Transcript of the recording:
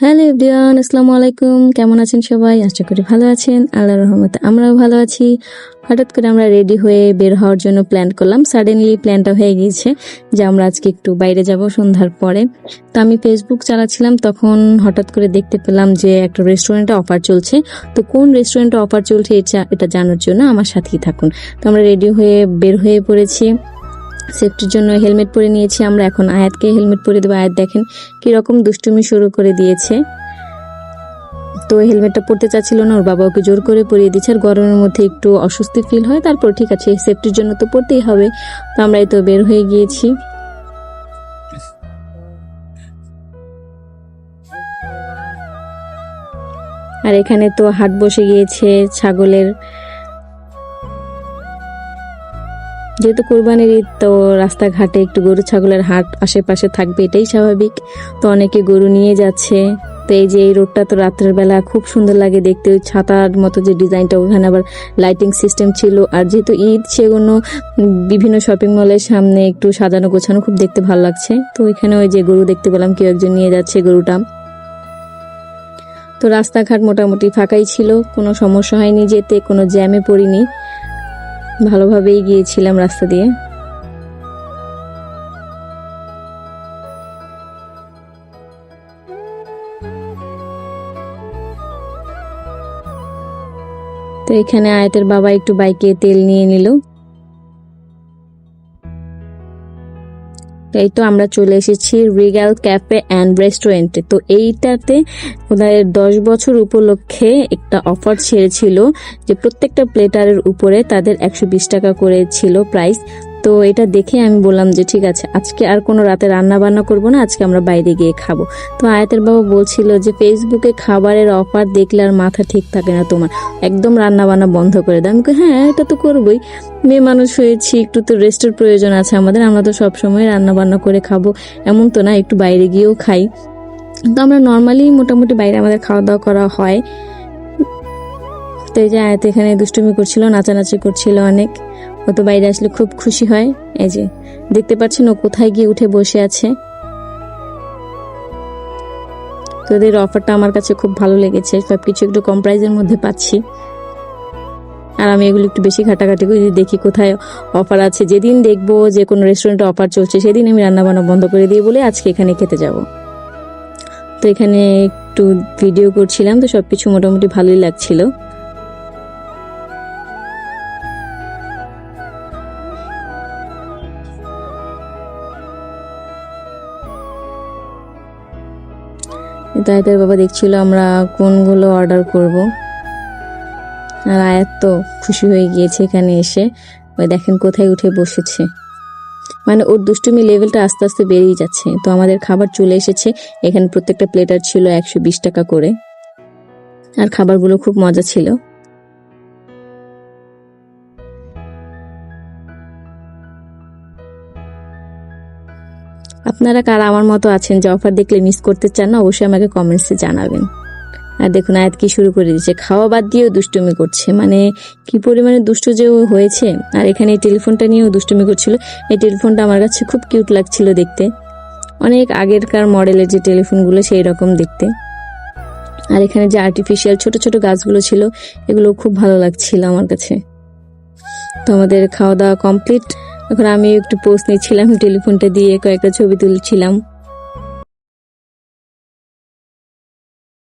Hello everyone, আসসালামু আলাইকুম। কেমন আছেন সবাই? আশা করি ভালো আছেন। আল্লাহর রহমতে আমরাও ভালো আছি। হঠাৎ করে আমরা রেডি হয়ে বের হওয়ার জন্য প্ল্যান করলাম। সাডেনলি প্ল্যানটা হয়ে গিয়েছে যে আমরা আজকে একটু বাইরে যাব সন্ধ্যার পরে। তো আমি ফেসবুক চালাচ্ছিলাম, তখন হঠাৎ করে দেখতে পেলাম যে একটা রেস্টুরেন্টে অফার চলছে। তো কোন রেস্টুরেন্টে অফার চলছে এটা জানার জন্য আমার সাথেই থাকুন। তো আমরা রেডি হয়ে বের হয়ে পড়েছি। সেফটির জন্য হেলমেট পরে নিয়েছি আমরা এখন। আয়াতকে হেলমেট পরে দেবো। আয়াত দেখেন কীরকম দুষ্টুমি শুরু করে দিয়েছে। তো হেলমেটটা পরতে চাচ্ছিল না, ওর বাবা ওকে জোর করে পরিয়ে দিচ্ছে আর গরমের মধ্যে একটু অস্বস্তি ফিল হয়, তারপর ঠিক আছে সেফটির জন্য তো পড়তেই হবে। তো আমরা এই তো বের হয়ে গিয়েছি। আর এখানে তো হাট বসে গিয়েছে ছাগলের যেহেতু কোরবানির ঈদ, তো রাস্তাঘাটে একটু গরু, ছাগলের হাট আশেপাশে থাকবে, এটাই স্বাভাবিক। তো অনেকে গরু নিয়ে যাচ্ছে। তো এই যে এই রোডটা তো রাত্রের বেলা খুব সুন্দর লাগে দেখতে। ওই ছাতার মতো যে ডিজাইনটা, ওখানে আবার লাইটিং সিস্টেম ছিল। আর যেহেতু ঈদ, সেগুলো বিভিন্ন শপিং মলের সামনে একটু সাজানো, গোছানো খুব দেখতে ভালো লাগছে। তো ওইখানে ওই যে গরু দেখতে পেলাম, কেউ একজন নিয়ে যাচ্ছে গরুটা। তো রাস্তাঘাট মোটামুটি ফাঁকাই ছিল, কোনো সমস্যা হয়নি যেতে, কোনো জ্যামে পড়িনি। ভালোভাবেই গিয়েছিলাম রাস্তা দিয়ে। তো এখানে আয়তের বাবা একটু বাইকে তেল নিয়ে নিল। এই তো আমরা চলে এসেছি রিগাল ক্যাফে অ্যান্ড রেস্টুরেন্টে তো এইটাতে ওদের দশ বছর উপলক্ষে একটা অফার ছেড়েছিল যে প্রত্যেকটা প্লেটারের উপরে তাদের একশো বিশ টাকা করে ছিল প্রাইস তো এটা দেখে আমি বললাম যে, ঠিক আছে, আজকে আর কোনো রাতে রান্না বান্না করব না, আজকে আমরা বাইরে গিয়ে খাব। তো আয়াতের বাবা বলছিল যে, ফেসবুকে খাবারের অফার দেখলে আর মাথা ঠিক থাকে না তোমার। একদম রান্না বান্না বন্ধ করে দাও। আমি হ্যাঁ এটা তো করবোই। মেয়ে মানুষ হয়েছি, একটু তো রেস্টের প্রয়োজন আছে আমাদের, আমরা তো সবসময় রান্না বান্না করে খাব। এমন তো না, একটু বাইরে গিয়েও খাই। তো আমরা নর্মালি মোটামুটি বাইরে আমাদের খাওয়া দাওয়া করা হয়। তো এই যে আয়াত এখানে দুষ্টুমি করছিল, নাচানাচি করছিল অনেক। ও তো বাইরে আসলে খুব খুশি হয়। এই যে, দেখতে পাচ্ছেন ও কোথায় গিয়ে উঠে বসে আছে। তো এদের অফারটা আমার কাছে খুব ভালো লেগেছে, সবকিছু একটু কম প্রাইজের মধ্যে পাচ্ছি। আর আমি এগুলো একটু বেশি ঘাটাঘাটি করে দেখি কোথায় অফার আছে। যেদিন দেখব যে কোনো রেস্টুরেন্টে অফার চলছে, সেদিন আমি রান্না বান্না বন্ধ করে দিয়ে বলে আজকে এখানে খেতে যাব। তো এখানে একটু ভিডিও করছিলাম, তো সবকিছু মোটামুটি ভালোই লাগছিল। তাইদের বাবা দেখছিল আমরা কোনগুলো অর্ডার করব। আর আয়াত তো খুশি হয়ে গিয়েছে এখানে এসে, ওই দেখেন কোথায় উঠে বসেছে। মানে ওর দুষ্টুমি লেভেলটা আস্তে আস্তে বেড়েই যাচ্ছে। তো আমাদের খাবার চলে এসেছে, এখানে প্রত্যেকটা প্লেটার ছিল একশো বিশ টাকা করে। আর খাবারগুলো খুব মজা ছিল। আপনারা কারা আমার মতো আছেন যে অফার দেখলে মিস করতে চান না, অবশ্যই আমাকে কমেন্টসে জানাবেন। আর দেখুন, আয়াত কি শুরু করে দিয়েছে? খাওয়া বাদ দিয়েও দুষ্টুমি করছে। মানে কি পরিমাণে দুষ্ট যে হয়েছে? আর এখানে এই টেলিফোনটা নিয়েও দুষ্টুমি করছিল। এই টেলিফোনটা আমার কাছে খুব কিউট লাগছিল দেখতে। অনেক আগেরকার মডেলের যে টেলিফোনগুলো সেই রকম দেখতে। আর এখানে যে আর্টিফিশিয়াল ছোট ছোট গাছগুলো ছিল, এগুলো খুব ভালো লাগছিল আমার কাছে। তো আমাদের খাওয়া দাওয়া কমপ্লিট এখন আমি একটু পোস্ট নিচ্ছিলাম টেলিফোনটা দিয়ে কয়েকটা ছবি তুলছিলাম।